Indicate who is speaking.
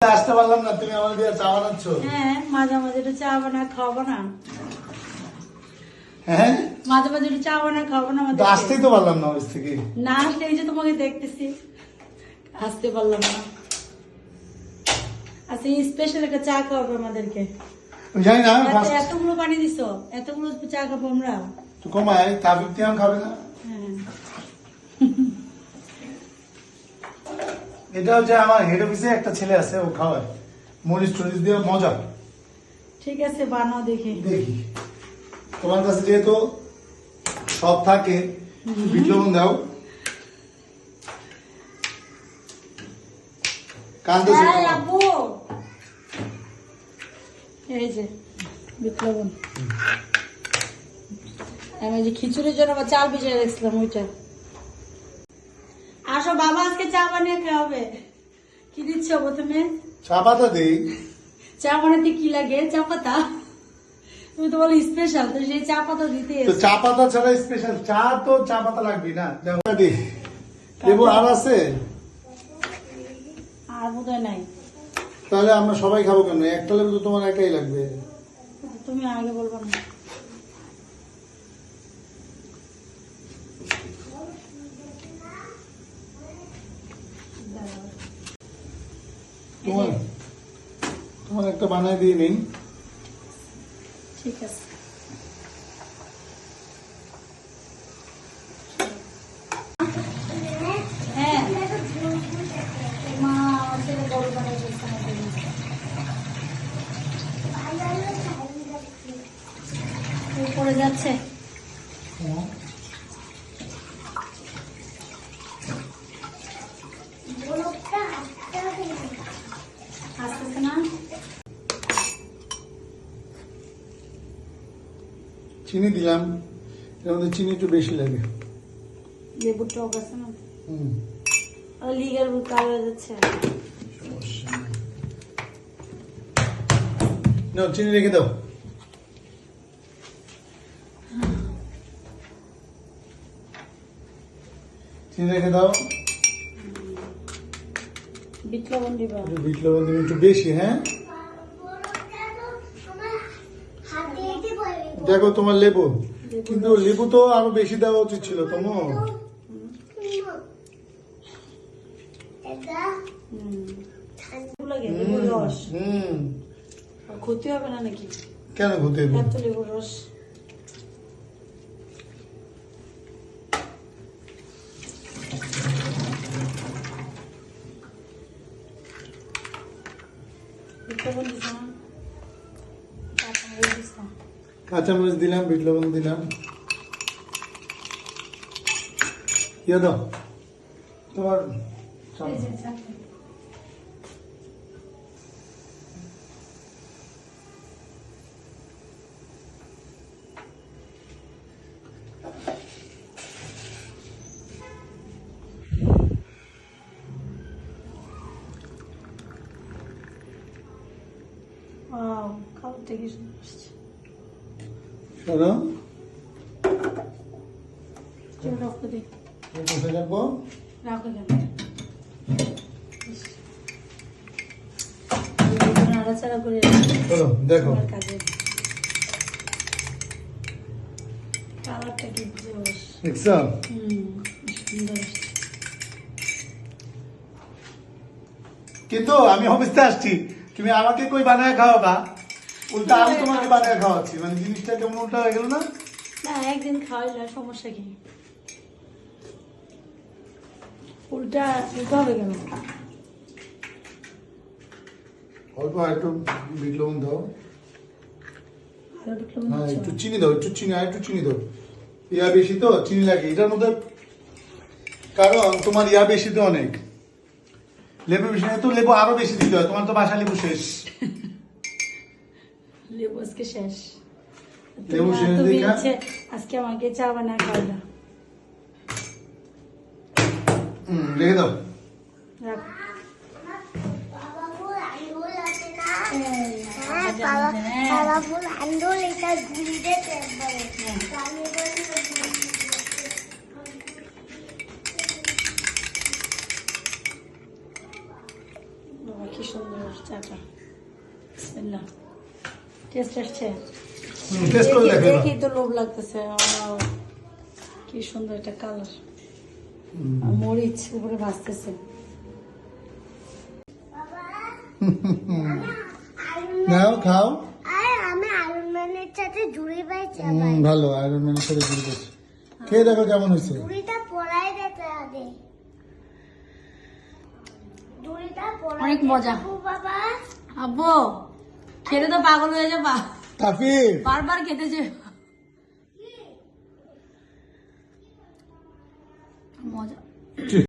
Speaker 1: আসতে পারলাম না তুমি আমার দিয়ে চা বানাচ্ছ।
Speaker 2: হ্যাঁ মাঝে মাঝে একটু চা বানা খাওয়াবো না।
Speaker 1: হ্যাঁ?
Speaker 2: মাঝে মাঝে একটু চা বানা খাওয়াবো না আমাদের
Speaker 1: আসতেই তো পারলাম না অফিস থেকে।
Speaker 2: না আসলে এই যে তোমাকে দেখতেছি আসতে পারলাম না। আচ্ছা স্পেশাল একটা চা খাওয়াবে আমাদেরকে।
Speaker 1: জানি না
Speaker 2: এতগুলো পানি দিছো এতগুলো চা খাব আমরা।
Speaker 1: তো কমায় তাবিক দিয়ে খাবে না?
Speaker 2: হ্যাঁ।
Speaker 1: এটা হচ্ছে আমার হেড অফিসে একটা ছেলে আছে ও খাওয়ায়। মরিচ টরিচ দিয়ে মজা।
Speaker 2: ঠিক আছে বানাও দেখি।
Speaker 1: দেখি। তোমার কাছে যেহেতু সব থাকে লবণ দাও। কান্দে
Speaker 2: এই যে বিপ্লবন। আমি যে খিচুড়ির জন্য চাল ভিজিয়ে রেখেছিলাম ওইটা। আসো বাবা আজকে চা বানিয়ে খাওয়াবে কি দিচ্ছ প্রথমে?
Speaker 1: চা পাতা দিই।
Speaker 2: চা বানাতে কি লাগে? চা পাতা তুমি তো বলো স্পেশাল তো সেই চা পাতা দিতে
Speaker 1: তো চা পাতা ছাড়া স্পেশাল চা তো চা পাতা লাগবে না যাও, ওটা দি। লেবু আর আছে?
Speaker 2: আর বোধহয় নাই।
Speaker 1: তাহলে আমরা সবাই খাব কেন? একটা লেবু তো তোমার একাই লাগবে।
Speaker 2: তুমি আগে বলব না।
Speaker 1: তোমার তোমার একটা বানায় দিয়ে নেই
Speaker 2: ঠিক আছে। হ্যাঁ। মা আমার ছেলে বড় বানাই দিয়েছে আমার জন্য। এই পড়ে যাচ্ছে আসতেছে না
Speaker 1: চিনি দিলাম এর মধ্যে চিনি একটু বেশি লাগে।
Speaker 2: লেবুর টক আছে না?
Speaker 1: হুম।
Speaker 2: আর লিগের কালো যাচ্ছে
Speaker 1: সমস্যা নেই। নাও চিনি রেখে দাও। চিনি রেখে দাও।
Speaker 2: বিট লবণ দিবা।
Speaker 1: বিট লবণ দিবি একটু বেশি হ্যাঁ? দেখো তোমার লেবু। কিন্তু লেবু তো আরও বেশি দেওয়া উচিত ছিল, তোমার।
Speaker 2: ক্ষতি হবে না নাকি
Speaker 1: কেন ঘুরতে
Speaker 2: এত লেবুর রস লবণ দিছ না কাঁচামরিচ দিছ না?
Speaker 1: কাঁচামরিচ দিলাম বিট লবণ দিলাম ইয়ে দাও তোমার
Speaker 2: এই যে চাটনি। Wow, খাবার থেকে
Speaker 1: কোথায় রাখব দেখো। দেখছ। কিন্তু আমি অফিসে আসছি। তুমি আমাকে কই বানায় খাওয়াবা? উল্টা আমি তোমাকে বানায় খাওয়াচ্ছি। মানে জিনিসটা কেমন উল্টা হয়ে গেল না?
Speaker 2: না একদিন খাওয়াইলে আর সমস্যা কি? উল্টা উল্টা হবে কেন?
Speaker 1: অল্প একটু বিট লবণ দাও। হ্যাঁ একটু চিনি দাও একটু চিনি আর একটু চিনি দাও। ইয়া বেশি তো চিনি লাগে। এটার মধ্যে কারণ তোমার ইয়া বেশি তো অনেক। লেবু বেশি না তো লেবু আরও বেশি দিতে হয়। তোমার তো বাসা লেবু শেষ।
Speaker 2: লেবু আজকে শেষ
Speaker 1: লেবু
Speaker 2: তুমি-
Speaker 1: শেষ
Speaker 2: তুমি
Speaker 1: দেখা?
Speaker 2: হচ্ছে আজকে আমাকে চা বানা খাওয়ালো
Speaker 1: হুম রেখে দাও
Speaker 2: রাখ
Speaker 3: হ্যাঁ, বাবা বাবা ফুল আন্দোল এটা ঘুরিতে একবারে আমি বলি
Speaker 2: বাবা, কি সুন্দর চাটা বিসমিল্লাহ টেস্ট আসছে।
Speaker 1: টেস্ট করে
Speaker 2: দেখি-
Speaker 1: দেখি
Speaker 2: তো লোভ লাগতেছে। কি সুন্দর একটা কালার আর মরিচ উপরে ভাজতেছে
Speaker 3: বাবা
Speaker 1: নাও খাও।
Speaker 3: আর আয়রন ম্যানের সাথে জুড়ি পাইছি
Speaker 1: ভালো আয়রন ম্যানের সাথে জুড়ে খেয়ে দেখো কেমন হয়েছে।
Speaker 2: অনেক মজা।
Speaker 3: বাবা।
Speaker 2: আব্বু খেতে তো পাগল হয়ে যাবা।
Speaker 1: তাফির।
Speaker 2: বারবার খেতে যে মজা